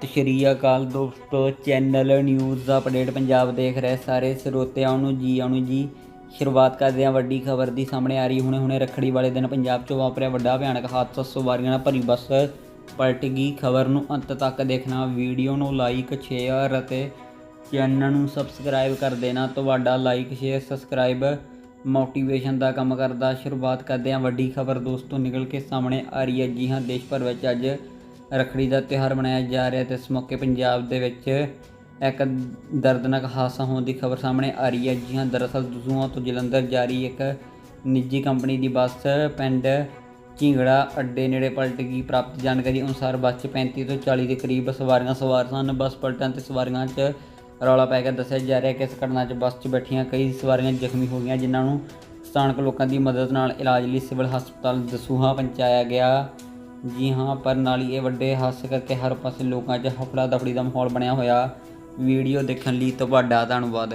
ਸਤਿ ਸ਼੍ਰੀ ਅਕਾਲ ਦੋਸਤੋ channel news update Punjab ਦੇਖ ਰਹੇ ਸਾਰੇ ਸਰੋਤਿਆਂ ਨੂੰ ਜੀ, ਆਉਣ ਜੀ, ਸ਼ੁਰੂਆਤ ਕਰਦੇ ਹਾਂ ਵੱਡੀ ਖਬਰ ਦੀ ਸਾਹਮਣੇ ਆ ਰਹੀ। ਹੁਣੇ ਹੁਣੇ ਰੱਖੜੀ ਵਾਲੇ ਦਿਨ ਪੰਜਾਬ 'ਚ ਵਾਪਰਿਆ ਵੱਡਾ ਭਿਆਨਕ ਹਾਦਸਾ, ਸਵਾਰੀਆਂ ਨਾਲ ਭਰੀ ਬੱਸ ਪਲਟ ਗਈ। ਖਬਰ ਨੂੰ ਅੰਤ ਤੱਕ ਦੇਖਣਾ, ਵੀਡੀਓ ਨੂੰ ਲਾਈਕ ਸ਼ੇਅਰ ਅਤੇ ਚੈਨਲ ਨੂੰ ਸਬਸਕ੍ਰਾਈਬ ਕਰ ਦੇਣਾ। ਤੁਹਾਡਾ ਲਾਈਕ ਸ਼ੇਅਰ ਸਬਸਕ੍ਰਾਈਬ ਮੋਟੀਵੇਸ਼ਨ ਦਾ ਕੰਮ ਕਰਦਾ। ਸ਼ੁਰੂਆਤ ਕਰਦੇ ਹਾਂ ਵੱਡੀ ਖਬਰ ਦੋਸਤੋ, ਨਿਕਲ ਕੇ ਸਾਹਮਣੇ ਆ ਰਹੀ ਹੈ। ਜੀ ਹਾਂ, ਦੇਸ਼ ਭਰ ਵਿੱਚ ਅੱਜ ਰੱਖੜੀ ਦਾ ਤਿਉਹਾਰ ਮਨਾਇਆ ਜਾ ਰਿਹਾ ਤੇ ਇਸ ਮੌਕੇ ਪੰਜਾਬ ਦੇ ਵਿੱਚ ਇੱਕ ਦਰਦਨਾਕ ਹਾਦਸਾ ਹੋਣ ਦੀ ਖਬਰ ਸਾਹਮਣੇ ਆ ਰਹੀ ਹੈ ਜੀ ਹਾਂ ਦਰਅਸਲ ਦਸੂਹਾਂ ਤੋਂ ਜਲੰਧਰ ਜਾਰੀ ਇੱਕ ਨਿੱਜੀ ਕੰਪਨੀ ਦੀ ਬੱਸ ਪਿੰਡ ਝਿੰਗੜਾ ਅੱਡੇ ਨੇੜੇ ਪਲਟ ਗਈ। ਪ੍ਰਾਪਤ ਜਾਣਕਾਰੀ ਅਨੁਸਾਰ ਬੱਸ 'ਚ 35 ਤੋਂ 40 ਦੇ ਕਰੀਬ ਸਵਾਰੀਆਂ ਸਵਾਰ ਸਨ। ਬੱਸ ਪਲਟਣ ਤੇ ਸਵਾਰੀਆਂ 'ਚ ਰੌਲਾ ਪੈ ਗਿਆ ਦੱਸਿਆ ਜਾ ਰਿਹਾ ਕਿ ਇਸ ਘਟਨਾ 'ਚ ਬੱਸ 'ਚ ਬੈਠੀਆਂ ਕਈ ਸਵਾਰੀਆਂ ਜ਼ਖਮੀ ਹੋ ਗਈਆਂ, ਜਿਨ੍ਹਾਂ ਨੂੰ ਸਥਾਨਕ ਲੋਕਾਂ ਦੀ ਮਦਦ ਨਾਲ ਇਲਾਜ ਲਈ ਸਿਵਲ ਹਸਪਤਾਲ ਦਸੂਹਾ ਪਹੁੰਚਾਇਆ ਗਿਆ। ਜੀ ਹਾਂ, ਪਰ ਨਾਲ ਹੀ ਇਹ ਵੱਡੇ ਹਾਦਸੇ ਕਰਕੇ ਹਰ ਪਾਸੇ ਲੋਕਾਂ 'ਚ ਹਫੜਾ ਦਫੜੀ ਦਾ ਮਾਹੌਲ ਬਣਿਆ ਹੋਇਆ। ਵੀਡੀਓ ਦੇਖਣ ਲਈ ਤੁਹਾਡਾ ਧੰਨਵਾਦ।